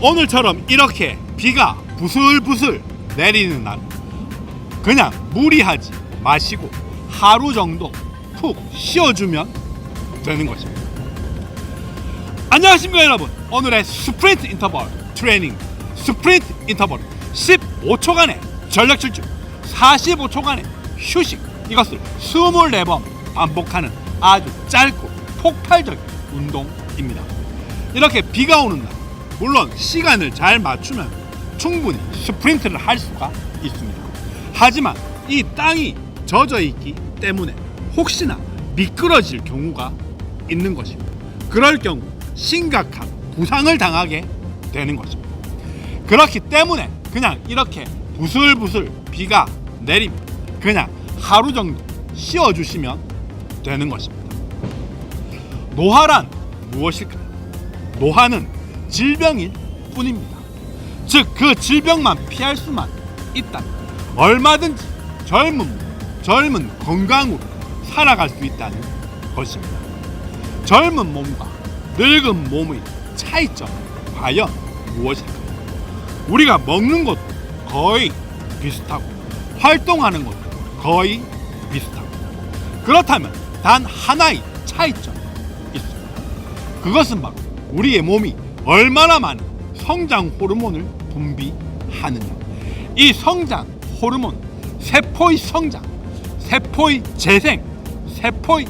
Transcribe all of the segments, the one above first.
오늘처럼 이렇게 비가 부슬부슬 내리는 날 그냥 무리하지 마시고 하루 정도 푹 쉬어주면 되는 것입니다. 안녕하십니까 여러분 오늘의 스프린트 인터벌 트레이닝 스프린트 인터벌 15초간의 전력 질주 45초간의 휴식 이것을 24번 반복하는 아주 짧고 폭발적인 운동입니다 이렇게 비가 오는 날 물론 시간을 잘 맞추면 충분히 스프린트를 할 수가 있습니다 하지만 이 땅이 젖어 있기 때문에 혹시나 미끄러질 경우가 있는 것입니다 그럴 경우 심각한 부상을 당하게 되는 것입니다. 그렇기 때문에 그냥 이렇게 부슬부슬 비가 내리면 그냥 하루 정도 쉬어 주시면 되는 것입니다. 노화란 무엇일까요? 노화는 질병일 뿐입니다. 즉 그 질병만 피할 수만 있다. 얼마든지 젊은 젊은 건강으로 살아갈 수 있다는 것입니다. 젊은 몸과 늙은 몸의 차이점 과연 무엇일까요? 우리가 먹는 것도 거의 비슷하고 활동하는 것도 거의 비슷하고 그렇다면 단 하나의 차이점이 있습니다. 그것은 바로 우리의 몸이 얼마나 많은 성장 호르몬을 분비하느냐. 이 성장 호르몬, 세포의 성장, 세포의 재생, 세포의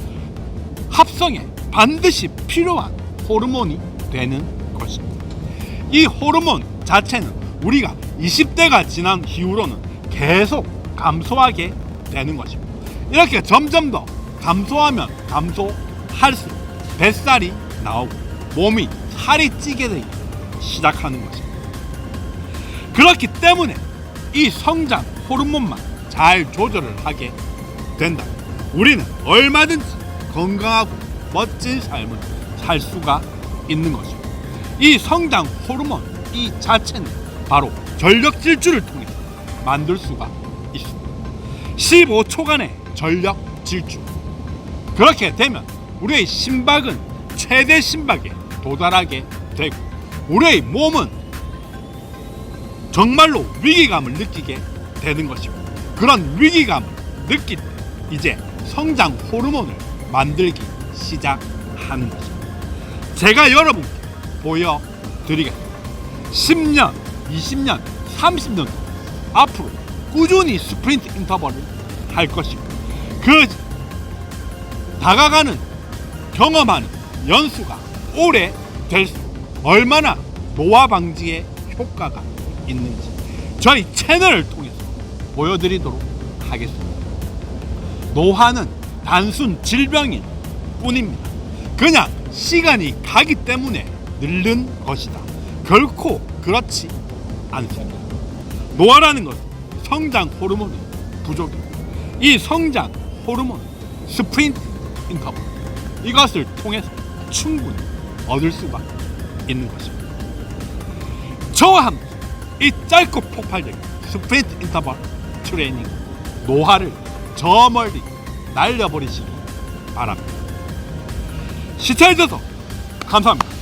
합성에 반드시 필요한 호르몬이 되는 것입니다. 이 호르몬 자체는 우리가 20대가 지난 이후로는 계속 감소하게 되는 것입니다. 이렇게 점점 더 감소하면 감소할수록 뱃살이 나오고 몸이 살이 찌게 되기 시작하는 것입니다. 그렇기 때문에 이 성장 호르몬만 잘 조절을 하게 된다. 우리는 얼마든지 건강하고 멋진 삶을 살 수가 있는 것입니다. 이 성장 호르몬 이 자체는 바로 전력 질주를 통해 만들 수가 있습니다. 15초간의 전력 질주. 그렇게 되면 우리의 심박은 최대 심박에 도달하게 되고 우리의 몸은 정말로 위기감을 느끼게 되는 것입니다. 그런 위기감을 느낄 때 이제 성장 호르몬을 만들기 시작하는 것입니다. 제가 여러분께 보여드리겠습니다. 10년, 20년, 30년 동안 앞으로 꾸준히 스프린트 인터벌을 할 것이고 그 다가가는 경험하는 연수가 오래 될수록 얼마나 노화 방지에 효과가 있는지 저희 채널을 통해서 보여드리도록 하겠습니다. 노화는 단순 질병일 뿐입니다. 그냥 시간이 가기 때문에 늙는 것이다. 결코 그렇지 않습니다. 노화라는 것은 성장 호르몬의 부족입니다. 이 성장 호르몬 스프린트 인터벌 이것을 통해서 충분히 얻을 수가 있는 것입니다. 저와 함께 이 짧고 폭발적인 스프린트 인터벌 트레이닝 노화를 저 멀리 날려버리시기 바랍니다. 시청해주셔서 감사합니다.